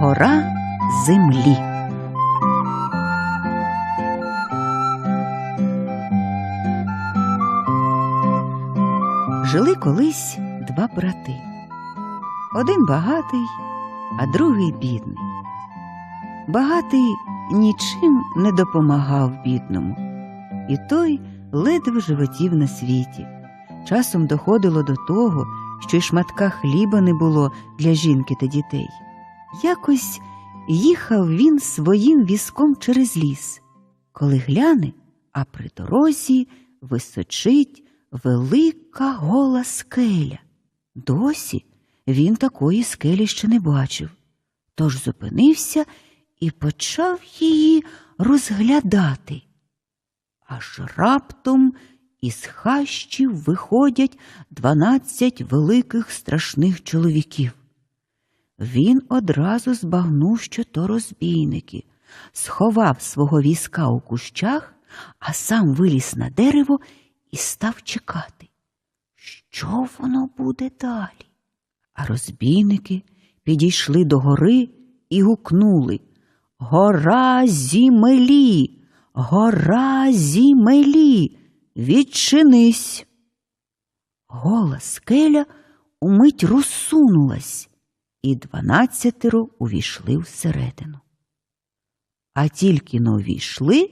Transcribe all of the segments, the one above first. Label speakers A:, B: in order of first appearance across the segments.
A: Гора землі. Жили колись два брати. Один багатий, а другий бідний. Багатий нічим не допомагав бідному, і той ледве животів на світі. Часом доходило до того, що й шматка хліба не було для жінки та дітей. Якось їхав він своїм візком через ліс, коли гляне, а при дорозі височить велика гола скеля. Досі він такої скелі ще не бачив, тож зупинився і почав її розглядати. Аж раптом із хащів виходять дванадцять великих страшних чоловіків. Він одразу збагнув, що то розбійники, сховав свого візка у кущах, а сам виліз на дерево і став чекати. Що воно буде далі? А розбійники підійшли до гори і гукнули Гора зімелі, гора зімелі, відчинись. Гола скеля умить розсунулась, і дванадцятеро увійшли всередину. А тільки но увійшли,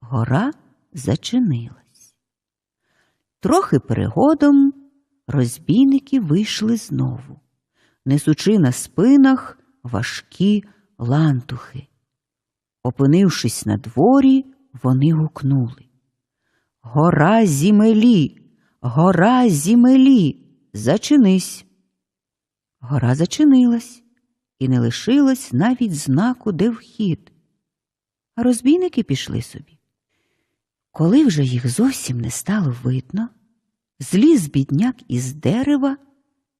A: гора зачинилась. Трохи перегодом розбійники вийшли знову, несучи на спинах важкі лантухи. Опинившись на дворі, вони гукнули Гора зімелі, гора зімелі, зачинись. Гора зачинилась, і не лишилось навіть знаку, де вхід. А розбійники пішли собі. Коли вже їх зовсім не стало видно, зліз бідняк із дерева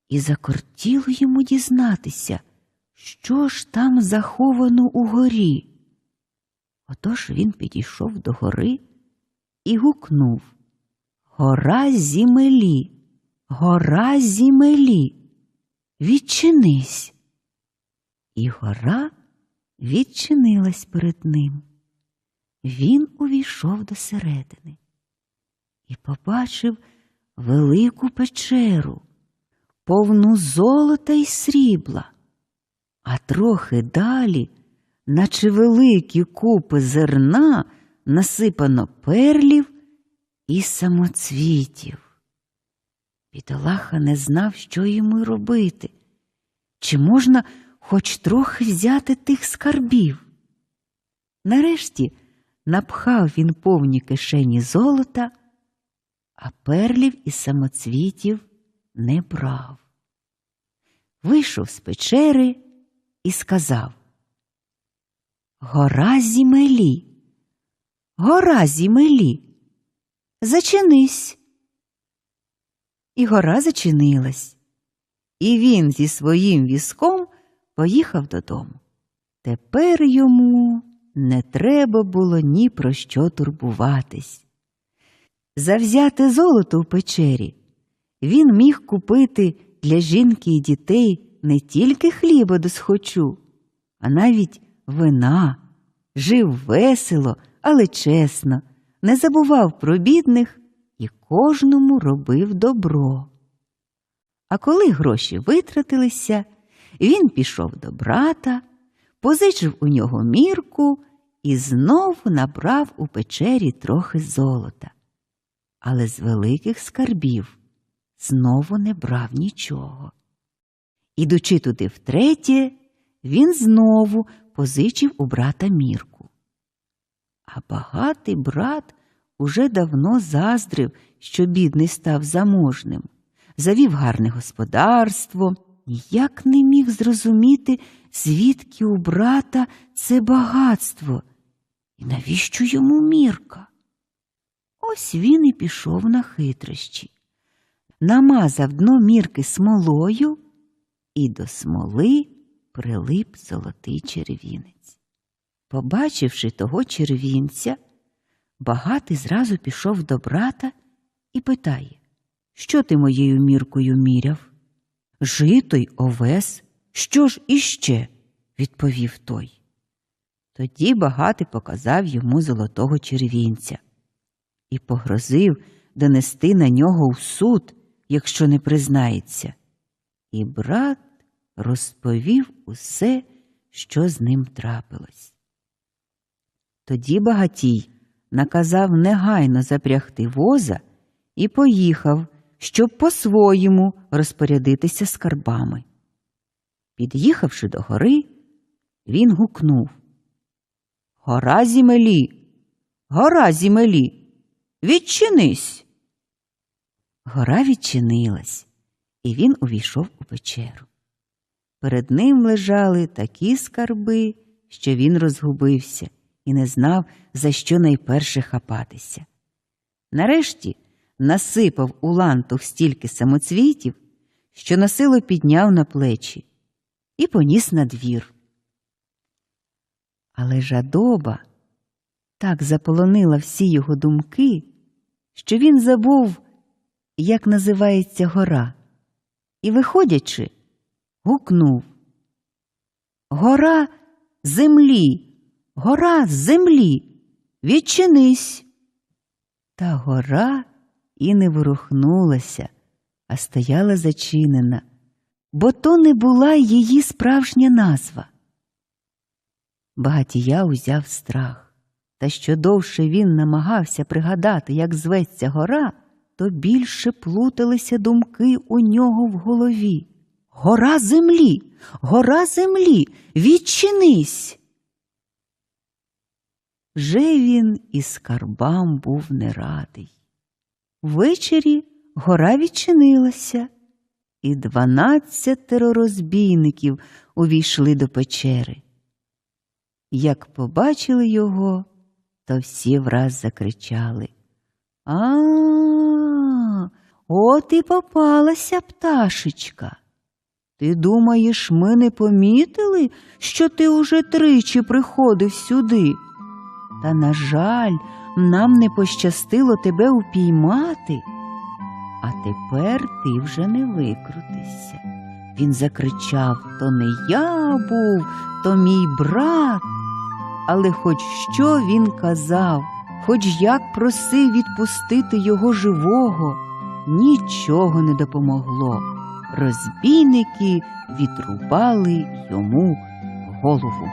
A: і закортіло йому дізнатися, що ж там заховано у горі. Отож він підійшов до гори і гукнув Гора зімелі, гора зімелі, відчинись. І гора відчинилась перед ним. Він увійшов до середини і побачив велику печеру, повну золота й срібла, а трохи далі, наче великі купи зерна, насипано перлів і самоцвітів. Бідолаха не знав, що йому робити, чи можна хоч трохи взяти тих скарбів. Нарешті напхав він повні кишені золота, а перлів і самоцвітів не брав. Вийшов з печери і сказав Гора зімелі, гора зімелі, зачинись. І гора зачинилась, і він зі своїм візком поїхав додому. Тепер йому не треба було ні про що турбуватись. Завзяти золото в печері він міг купити для жінки і дітей не тільки хліба до схочу, а навіть вина, жив весело, але чесно, не забував про бідних і кожному робив добро. А коли гроші витратилися, він пішов до брата, позичив у нього мірку і знову набрав у печері трохи золота. Але з великих скарбів знову не брав нічого. Ідучи туди втретє, він знову позичив у брата мірку. А багатий брат уже давно заздрив, що бідний став заможним, завів гарне господарство, ніяк не міг зрозуміти, звідки у брата це багатство, і навіщо йому мірка. Ось він і пішов на хитрощі, намазав дно мірки смолою, і до смоли прилип золотий червінець. Побачивши того червінця, багатий зразу пішов до брата і питає, що ти моєю міркою міряв? Жито й овес, що ж іще? відповів той. Тоді багатий показав йому золотого червінця і погрозив донести на нього в суд, якщо не признається. І брат розповів усе, що з ним трапилось. Тоді багатій наказав негайно запрягти воза і поїхав, щоб по-своєму розпорядитися скарбами. Під'їхавши до гори, він гукнув Гора зімелі, гора зімелі, відчинись. Гора відчинилась, і він увійшов у печеру. Перед ним лежали такі скарби, що він розгубився і не знав, за що найперше хапатися. Нарешті насипав у лантух стільки самоцвітів, що насилу підняв на плечі і поніс на двір. Але жадоба так заполонила всі його думки, що він забув, як називається гора, і, виходячи, гукнув Гора землі, гора з землі, відчинись. Та гора і не ворухнулася, а стояла зачинена, бо то не була її справжня назва. Багатія узяв страх, та що довше він намагався пригадати, як зветься гора, то більше плуталися думки у нього в голові. Гора землі, гора землі, відчинись. Вже він і скарбам був не радий. Ввечері гора відчинилася, і дванадцятеро розбійників увійшли до печери. Як побачили його, то всі враз закричали. А, от і попалася пташечка. Ти думаєш, ми не помітили, що ти уже тричі приходив сюди? Та, на жаль, нам не пощастило тебе упіймати, а тепер ти вже не викрутишся. Він закричав то не я був, то мій брат. Але хоч що він казав, хоч як просив відпустити його живого, нічого не допомогло. Розбійники відрубали йому голову.